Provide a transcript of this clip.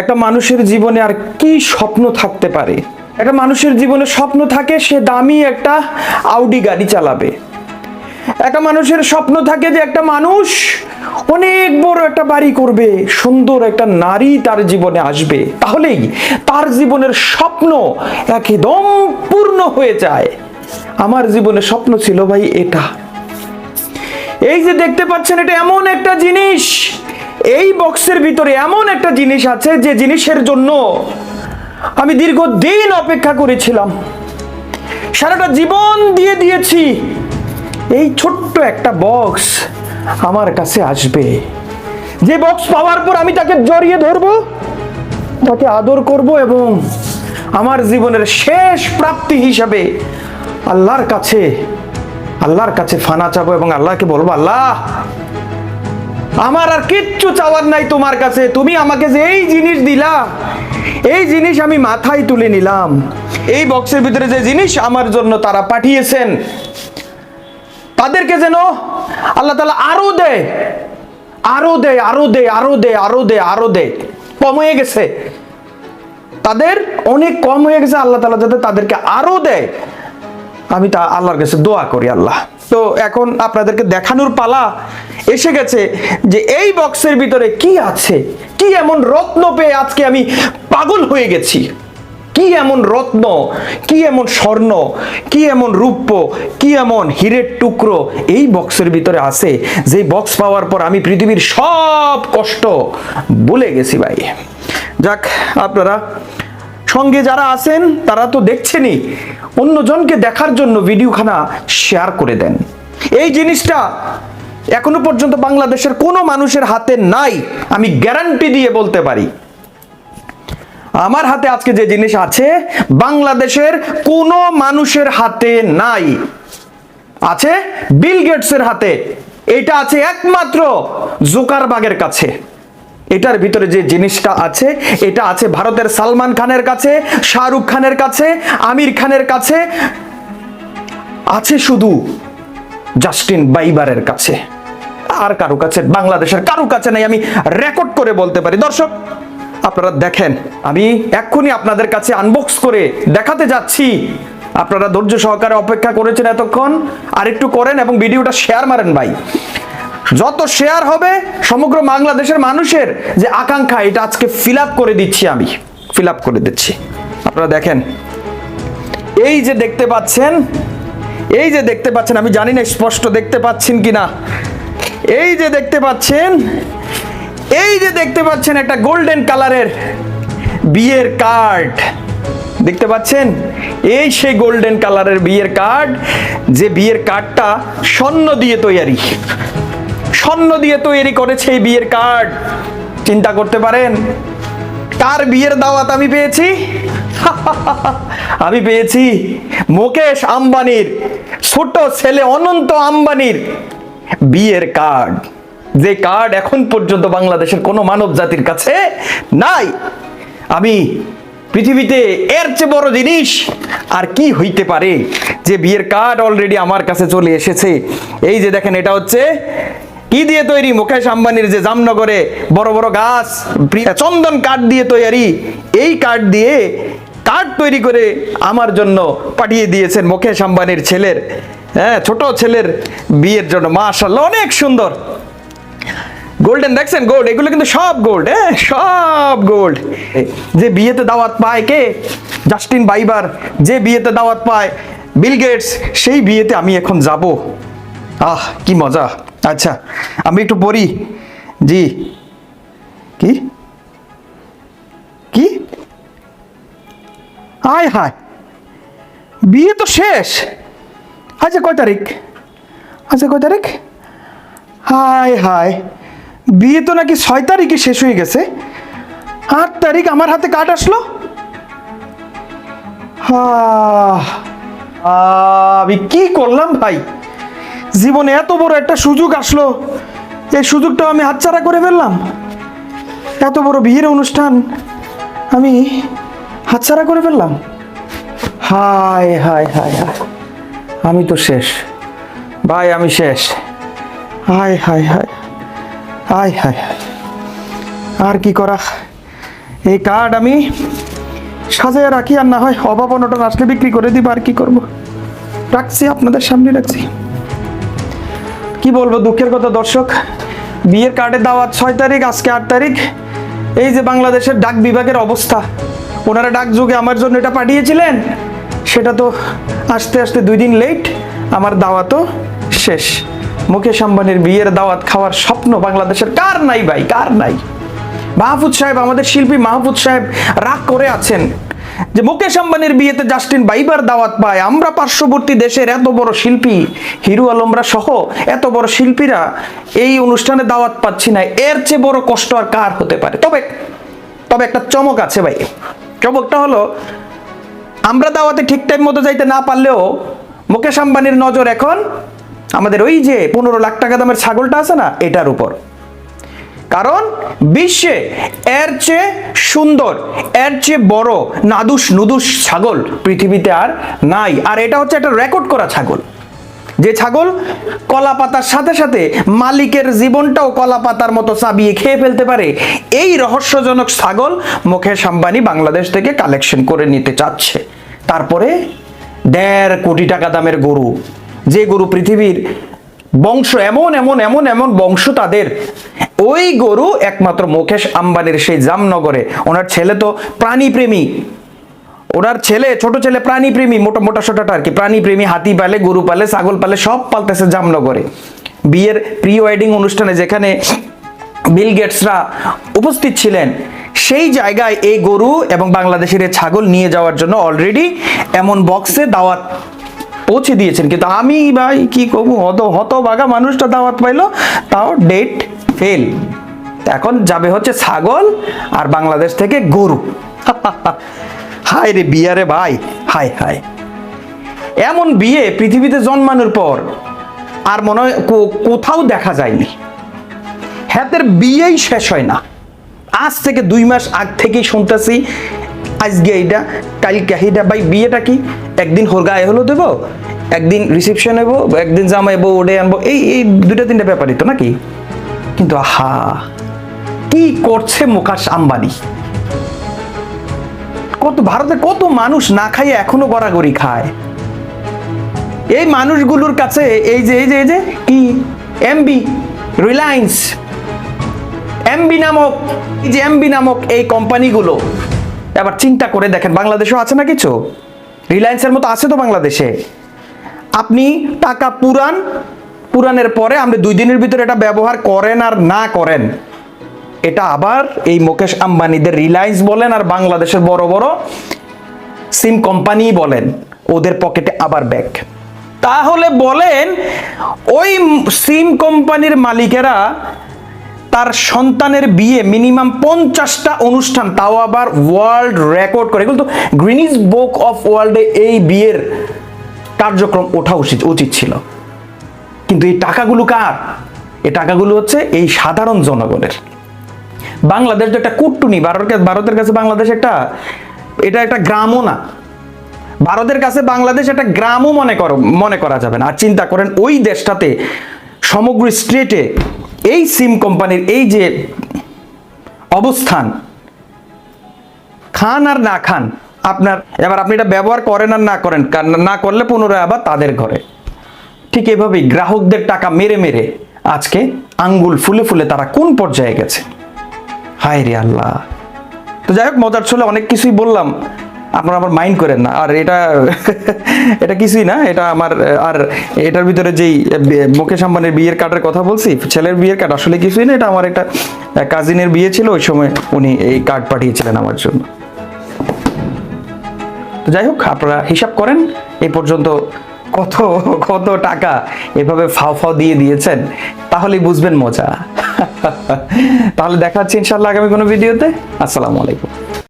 একটা মানুষের জীবনে আর কি স্বপ্ন থাকতে পারে? একটা মানুষের জীবনে স্বপ্ন থাকে, সে দামি একটা আউডি গাড়ি চালাবে। একটা মানুষের স্বপ্ন থাকে যে একটা মানুষ অনেক বড় একটা বাড়ি করবে, সুন্দর একটা নারী তার জীবনে আসবে। তাহলেই তার জীবনের স্বপ্ন একদম পূর্ণ হয়ে যায়। আমার জীবনে স্বপ্ন ছিল ভাই এটা। এই যে দেখতে পাচ্ছেন, এটা এমন একটা জিনিস এই বক্সের ভিতরে এমন একটা জিনিস আছে যে জিনিসের জন্য আমি দীর্ঘদিন অপেক্ষা করেছিলাম। সারাটা জীবন দিয়ে দিয়েছি। এই ছোট্ট একটা বক্স আমার কাছে আসবে। যে বক্স পাওয়ার পর আমি তাকে জড়িয়ে ধরবো, তাকে আদর করব এবং আমার জীবনের শেষ প্রাপ্তি হিসাবে আল্লাহর কাছে আল্লাহর কাছে ফানা চাবো এবং আল্লাহকে বলব, আল্লাহ আমার আর কিচ্ছু চাওয়ার নাই তোমার কাছে। তুমি আমাকে যে এই জিনিস দিলা, এই জিনিস আমি মাথায় তুলে নিলাম। এই বক্সের ভিতরে যে জিনিস আমার জন্য তারা পাঠিয়েছেন, তাদেরকে যেন আল্লাহ তালা আরও দেয় আরও দেয় আরও দেয় আরও দেয় আরও দেয় আরও দেয়। কম হয়ে গেছে। তাদের অনেক কম হয়ে গেছে, আল্লাহ তালা যাতে তাদেরকে আরও দেয়। আমি তা আল্লাহর কাছে দোয়া করি, আল্লাহ। তো এখন আপনাদেরকে দেখানোর পালা এসে গেছে যে এই বক্সের ভিতরে কি আছে? কি এমন রত্ন পেয়ে আজকে আমি পাগল হয়ে গেছি? কি এমন রত্ন? কি এমন স্বর্ণ? কি এমন রূপ্য? কি এমন হীরের টুকরো এই বক্সের ভিতরে আছে? যে বক্স পাওয়ার পর আমি পৃথিবীর সব কষ্ট ভুলে গেছি ভাই। যাক, আপনারা সঙ্গে যারা আছেন, তারা তো দেখছেনই। অন্যজনকে দেখার জন্য ভিডিওখানা শেয়ার করে দেন। এই জিনিসটা এখনও পর্যন্ত বাংলাদেশের কোনো মানুষের হাতে নাই, আমি গ্যারান্টি দিয়ে বলতে পারি। আমার হাতে আজকে যে জিনিস আছে, বাংলাদেশের কোনো মানুষের হাতে নাই। আছে বিল গেটসের হাতে। এটা আছে একমাত্র জোকারবাগের কাছে। এটার ভিতরে যে জিনিসটা আছে, এটা আছে ভারতের সালমান খানের কাছে, শাহরুখ খানের কাছে, আমির খানের কাছে, আছে শুধু জাস্টিন বাইবারের কাছে। আর কারও কাছে, বাংলাদেশের কারও কাছে নাই, আমি রেকর্ড করে বলতে পারি। দর্শক, আপনারা দেখেন, আমি এক্ষুনি আপনাদের কাছে আনবক্স করে দেখাতে যাচ্ছি। আপনারা ধৈর্য সহকারে অপেক্ষা করেছেন এতক্ষণ। আর একটু করেন এবং ভিডিওটা শেয়ার মারেন ভাই। যত শেয়ার হবে, সমগ্র বাংলাদেশের মানুষের যে আকাঙ্ক্ষা, এটা আজকে ফিল করে দিচ্ছি আমি। ফিল করে দিচ্ছি। আপনারা দেখেন, এই যে দেখতে পাচ্ছেন, এই যে দেখতে পাচ্ছেন, আমি জানি না স্পষ্ট দেখতে পাচ্ছেন কি না এই যে দেখতে পাচ্ছেন, এই যে দেখতে পাচ্ছেন একটা গোল্ডেন কালারের বিয়ের কার্ড দেখতে পাচ্ছেন? এই সেই গোল্ডেন কালারের বিয়ের কার্ড যে বিয়ের কার্ডটা স্বর্ণ দিয়ে তৈরি স্বর্ণ দিয়ে তৈরি করেছে এই বিয়ের কার্ড। চিন্তা করতে পারেন, কার বিয়ের দাওয়াত আমি পেয়েছি? আমি পেয়েছি মুকেশ আম্বানির ছোট ছেলে অনন্ত আম্বানির বিয়ের কার্ড। যে কার্ড এখন পর্যন্ত বাংলাদেশের কোনো মানব জাতির কাছে নাই। আমি পৃথিবীতে এর চেয়ে বড় জিনিস আর কি হইতে পারে? যে বিয়ের কার্ড অলরেডি আমার কাছে চলে এসেছে। এই যে দেখেন, এটা হচ্ছে কি দিয়ে তৈরি মুকেশ আম্বানির যে জামনগরে বড় বড় গাছ চন্দন কাঠ দিয়ে তৈরি এই কাঠ দিয়ে কাঠ তৈরি করে আমার জন্য পাঠিয়ে দিয়েছেন মুকেশ আম্বানির ছেলের হ্যাঁ ছোট ছেলের বিয়ের জন্য। মাশাল্লাহ অনেক সুন্দর। গোল্ডেন দেখছেন? গোল্ড, এগুলো কিন্তু সব গোল্ড হ্যাঁ সব গোল্ড। যে বিয়েতে দাওয়াত পায় কে? জাস্টিন বাইবার যে বিয়েতে দাওয়াত পায়, বিল গেটস, সেই বিয়েতে আমি এখন যাব। আহ, কি মজা। আচ্ছা আমি একটু পড়ি। জি। কি? কি? হায় হায়। বিয়ে তো শেষ। আচ্ছা কয় তারিখ? আচ্ছা কয় তারিখ? হায় হায়। বিয়ে তো নাকি ছয় তারিখে শেষ হয়ে গেছে। আট তারিখ আমার হাতে কার্ড আসলো? আহ, আমি কি করলাম ভাই? জীবনে এত বড় একটা সুযোগ আসলো। এই সুযোগটাও আমি হাতছাড়া করে ফেললাম। এত বড় বিয়ের অনুষ্ঠান আমি হাতছাড়া করে ফেললাম। হায় হায় হায় হায়। আমি তো শেষ। ভাই, আমি শেষ। হায় হায় হায়। হায় হায় হায়। আর কি করা? এই কার্ড আমি সাজায় রাখি আর না হয় অভাব অনটন আসলে বিক্রি করে দিব, আর কি করব? রাখছি, আপনাদের সামনে রাখছি। কি বলব দুঃখের কথা দর্শক? বিয়ের কার্ডে দাওয়াত ছয় তারিখ, আজকে আট তারিখ। এই যে বাংলাদেশের ডাক বিভাগের অবস্থা। ওনারা ডাক যুগে আমার জন্য এটা পাঠিয়েছিলেন। সেটা তো আস্তে আস্তে দুই দিন লেট আমার দাওয়াতও শেষ। মুকেশ আম্বানির বিয়ের দাওয়াত খাওয়ার স্বপ্ন বাংলাদেশের কার নাই ভাই? কার নাই? মাহফুজ সাহেব, আমাদের শিল্পী মাহফুজ সাহেব রাগ করে আছেন। যে মুকেশ আম্বানির বিয়েতে জাস্টিন বাইবার দাওয়াত পায়। আমরা পার্শ্ববর্তী দেশের এত বড় শিল্পী, হিরু আলমরা সহ এত বড় শিল্পীরা এই অনুষ্ঠানে দাওয়াত পাচ্ছি না। এর চেয়ে বড় কষ্ট আর কার হতে পারে? তবে তবে একটা চমক আছে ভাই। চমকটা হলো, আমরা দাওয়াতে ঠিক টাইম মতো যাইতে না পারলেও মুকেশ আম্বানির নজর এখন আমাদের ওই যে পনেরো লাখ টাকা দামের ছাগলটা আছে না, এটার উপর। কারণ বিশ্বে এর চেয়ে সুন্দর, এর চেয়ে বড় নাদুস নুদুস ছাগল পৃথিবীতে আর নাই। আর এটা হচ্ছে একটা রেকর্ড করা ছাগল। যে ছাগল কলা পাতার সাথে সাথে মালিকের জীবনটাও কলা পাতার মতো চাবিয়ে খেয়ে ফেলতে পারে। এই রহস্যজনক ছাগল মুকেশ আম্বানি বাংলাদেশ থেকে কালেকশন করে নিতে চাচ্ছে। তারপরে দেড় কোটি টাকা দামের গরু। যে গরু পৃথিবীর বংশ, এমন এমন এমন এমন বংশ তাদের। ওই গরু একমাত্র মুকেশ আম্বানির সেই জামনগরে। ওনার ছেলে তো প্রাণীপ্রেমী। ওনার ছেলে, ছোট ছেলে প্রাণী প্রেমী মোটা মোটা সোটাটা আর কি। প্রাণী প্রেমী হাতি পালে, গরু পালে, ছাগল পালে, সব পালতেছে জামনগরে। বিয়ের প্রি ওয়েডিং অনুষ্ঠানে যেখানে বিল গেটসরা উপস্থিত ছিলেন, সেই জায়গায় এই গরু এবং বাংলাদেশের ছাগল নিয়ে যাওয়ার জন্য অলরেডি এমন বক্সে দাওয়াত পৌঁছে দিয়েছেন। কিন্তু আমি ভাই কি করব? হত হতবাগা মানুষটা দাওয়াত পাইলো তাও ডেট ফেল এখন যাবে হচ্ছে ছাগল আর বাংলাদেশ থেকে গরু। হায় রে বিয়া রে ভাই হায় হায়। এমন বিয়ে পৃথিবীতে জন্মানোর পর আর মনে হয় কোথাও দেখা যায়নি। হ্যাতের বিয়েই শেষ হয় না। আজ থেকে দুই মাস আগ থেকেই শুনতেছি আজকে এইটা কালকে এইটা ভাই বিয়েটা কি? একদিন হোর গায়ে হলো দেবো, একদিন রিসেপশন হব একদিন জামাইবো ওডে আনব, এই এই দুটা তিনটা ব্যাপারই তো নাকি? কিন্তু আহা, কি করছে মুকাশ আম্বানি? কত ভারতে কত মানুষ না খাইয়ে এখনও গড়াগড়ি খায়। এই মানুষগুলোর কাছে এই যে এই যে এই যে, কি? এমবি রিলায়েন্স এমবি নামক, এই যে এমবি নামক এই কোম্পানিগুলো এবার চিন্তা করে দেখেন, বাংলাদেশেও আছে না কিছু? রিলায়েন্সের মতো আছে তো বাংলাদেশে। আপনি টাকা পুরান, পুরানের পরে আপনি দুই দিনের ভিতরে এটা ব্যবহার করেন আর না করেন। এটা আবার এই মুকেশ আম্বানিদের রিলায়েন্স বলেন আর বাংলাদেশের বড় বড় সিম কোম্পানি বলেন, ওদের পকেটে আবার ব্যাগ তাহলে বলেন, ওই সিম কোম্পানির মালিকেরা তার সন্তানের বিয়ে মিনিমাম পঞ্চাশটা অনুষ্ঠান, তাও আবার ওয়ার্ল্ড রেকর্ড করে। এগুলো তো গ্রিনিজ বুক অফ ওয়ার্ল্ডে এই বিয়ের কার্যক্রম ওঠা উচিত উচিত ছিল। কিন্তু এই টাকাগুলো কার? এই টাকাগুলো হচ্ছে এই সাধারণ জনগণের। বাংলাদেশ তো একটা কুট্টুনি ভারতের ভারতের কাছে বাংলাদেশ একটা, এটা একটা গ্রামও না। ভারতের কাছে বাংলাদেশ একটা গ্রামও মনে করো, মনে করা যাবে না। আর চিন্তা করেন ওই দেশটাতে সমগ্র স্টেটে এই সিম কোম্পানির এই যে অবস্থান, খান আর না খান, আপনার, এবার আপনি এটা ব্যবহার করেন আর না করেন না করলে পুনরায় আবার তাদের ঘরে। ঠিক এভাবেই গ্রাহকদের টাকা মেরে মেরে আজকে আঙ্গুল ফুলে ফুলে তারা কোন পর্যায়ে গেছে? হায় রে আল্লাহ। তো যাই হোক, মজার ছলে অনেক কিছুই বললাম। আপনারা আমার মাইন্ড করেন না। আর এটা এটা কিছুই না, এটা আমার, আর এটার ভিতরে যেই মুকেশ আম্বানির বিয়ের কার্ডের কথা বলছি, ছেলের বিয়ের কার্ড আসলে কিছুই না, এটা আমার একটা কাজিনের বিয়ে ছিল, ওই সময় উনি এই কার্ড পাঠিয়েছিলেন আমার জন্য। তো যাই হোক, আপনারা হিসাব করেন এই পর্যন্ত কত কত টাকা এভাবে ফাও ফাও দিয়ে দিয়েছেন, তাহলেই বুঝবেন মজা। তাহলে দেখা হচ্ছে ইনশাল্লাহ আগামী কোনো ভিডিওতে। আসসালামু আলাইকুম।